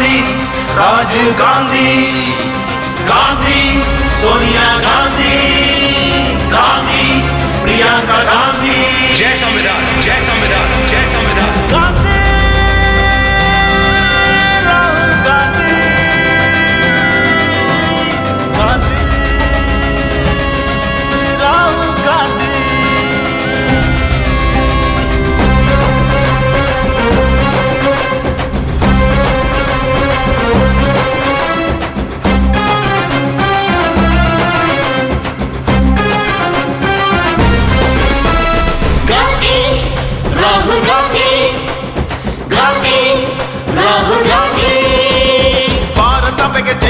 ਗਾਂਧੀ ਰਾਜੀਵ ਗਾਂਧੀ ਗਾਂਧੀ ਸੋਨੀਆ ਗਾਂਧੀ ਗਾਂਧੀ ਪ੍ਰਿਆ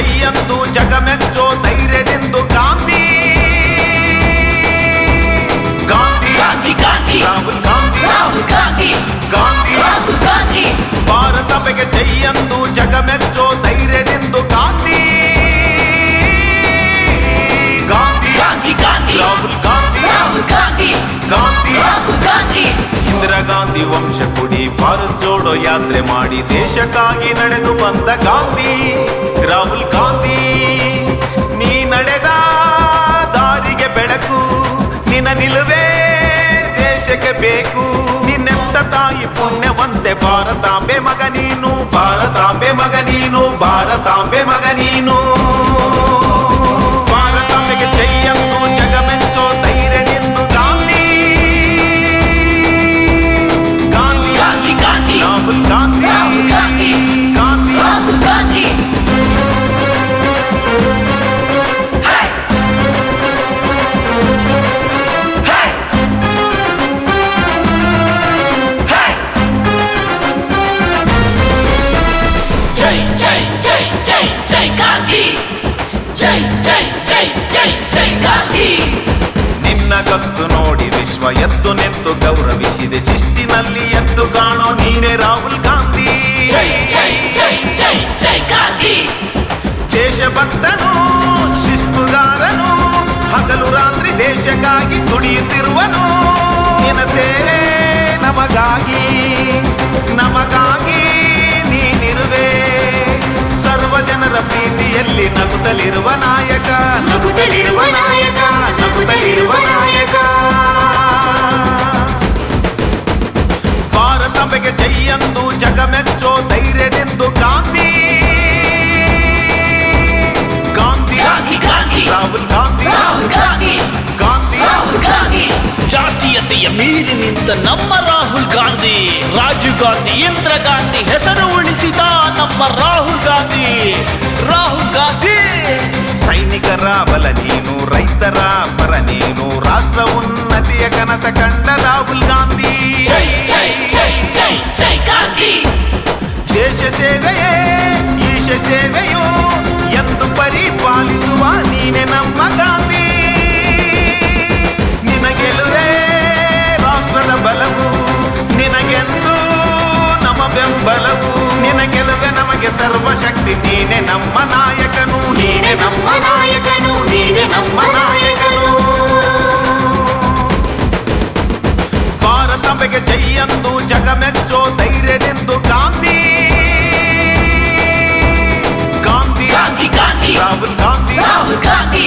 ಭಾರತ ಬೆಗೆ ಜೈಯಂದು ಜಗಮೆಚ್ಚೋ ಧೈರ್ಯನೆಂದು ಗಾಂಧಿ ಗಾಂಧಿ ಗಾಂಧಿ ಗಾಂಧಿ ರಾಹುಲ್ ಗಾಂಧಿ ಗಾಂಧಿ ವಂಶ ಕುಡಿ, ಭಾರತ್ ಜೋಡೋ ಯಾತ್ರೆ ಮಾಡಿ, ದೇಶಕ್ಕಾಗಿ ನಡೆದು ಬಂದ ಗಾಂಧಿ, ರಾಹುಲ್ ಗಾಂಧಿ. ನೀ ನಡೆದ ದಾರಿಗೆ ಬೆಳಕು, ನಿನ್ನ ನಿಲುವೇ ದೇಶಕ್ಕೆ ಬೇಕು. ನಿನ್ನೆಂತ ತಾಯಿ ಪುಣ್ಯವಂತೆ, ಭಾರತಾಂಬೆ ಮಗ ನೀನು, ಭಾರತಾಂಬೆ ಮಗ ನೀನು, ಭಾರತಾಂಬೆ ಮಗ ನೀನು. ராகுல் காந்தி காந்தி ராகுல் Gandhi Jai, Jai, Jai, Jai, Jai, Gandhi! ಗತ್ತು ನೋಡಿ ವಿಶ್ವ ಎದ್ದು ನಿಂತು ಗೌರವಿಸಿದೆ. ಶಿಸ್ತಿನಲ್ಲಿ ಎದ್ದು ಕಾಣೋ ನೀನೇ ರಾಹುಲ್ ಗಾಂಧಿ. ದೇಶಭಕ್ತನು ಶಿಸ್ತುಗಾರನು ಹಗಲು ರಾತ್ರಿ ದೇಶಕ್ಕಾಗಿ ದುಡಿಯುತ್ತಿರುವನು. ಸೇವೆ ನಮಗಾಗಿ ನಮಗಾಗಿ ನೀನಿರುವೆ. ಸರ್ವ ಜನರ ಪ್ರೀತಿಯಲ್ಲಿ ನಗುತ್ತಲಿರುವ ನಾಯಕ ನಗುತ್ತಲಿರುವ ನಾಯಕ ನಗುತ್ತಲಿರುವ ಜಾತೀಯತೆಯ ಮೀರಿ ನಿಂತ ನಮ್ಮ ರಾಹುಲ್ ಗಾಂಧಿ ರಾಜೀವ್ ಗಾಂಧಿ ಇಂದಿರಾ ಗಾಂಧಿ ಹೆಸರು ಉಳಿಸಿದ ನಮ್ಮ ರಾಹುಲ್ ಗಾಂಧಿ ರಾಹುಲ್ ಗಾಂಧಿ ಸೈನಿಕರ ಬಲ ನೀನು ರೈತರ ಪರ ನೀನು ರಾಷ್ಟ್ರ ಉನ್ನತಿಯ ಕನಸ ಕಂಡ ರಾಹುಲ್ ಗಾಂಧಿ ಜೈ ಜೈ ಜೈ ಜೈ ಜೈ ಗಾಂಧಿ ದೇಶ ಸೇವೆಯೇ ಈಶ ಸೇವೆಯು నాయక సర్వశక్తి నీనే నమ్మ నాయకను నీనే నమ్మ నాయకను నీనే నమ్మ నాయకను. ಭಾರತವೆಗೆ ಜೈಯಂದು ಜಗಮೆಚ್ಚೋ ಧೈರ್ಯನೆಂದು ಗಾಂಧಿ ಗಾಂಧಿ ಗಾಂಧಿ రాహుల్ ಗಾಂಧಿ రాహుల్ ಗಾಂಧಿ